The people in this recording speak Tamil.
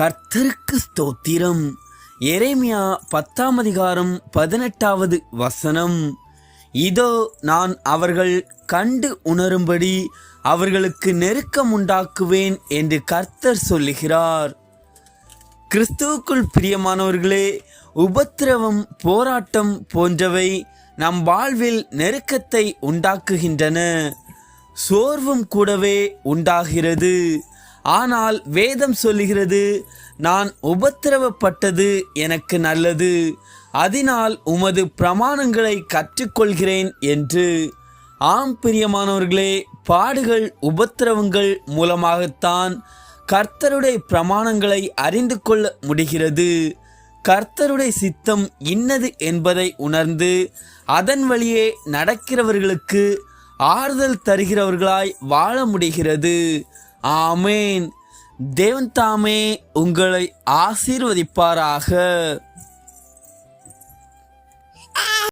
கர்த்தருக்கு ஸ்தோத்திரம். எரேமியா பத்தாம் அதிகாரம் பதினெட்டாவது வசனம். இதோ நான் அவர்கள் கண்டு உணரும்படி அவர்களுக்கு நெருக்கம் உண்டாக்குவேன் என்று கர்த்தர் சொல்லுகிறார். கிறிஸ்துவுக்குள் பிரியமானவர்களே உபத்திரவம் போராட்டம் போன்றவை நம் வாழ்வில் நெருக்கத்தை உண்டாக்குகின்றன. சோர்வும் கூடவே உண்டாகிறது. ஆனால் வேதம் சொல்லுகிறது நான் உபத்திரவப்பட்டது எனக்கு நல்லது. அதனால் உமது பிரமாணங்களை கற்றுக்கொள்கிறேன் என்று. ஆம் பிரியமானவர்களே பாடுகள் உபத்திரவங்கள் மூலமாகத்தான் கர்த்தருடைய பிரமாணங்களை அறிந்து கொள்ள முடிகிறது. கர்த்தருடைய சித்தம் இன்னது என்பதை உணர்ந்து அதன் வழியே நடக்கிறவர்களுக்கு ஆறுதல் தருகிறவர்களாய் வாழ முடிகிறது. ஆமேன். தேவன் தாமே உங்களை ஆசீர்வதிப்பாராக.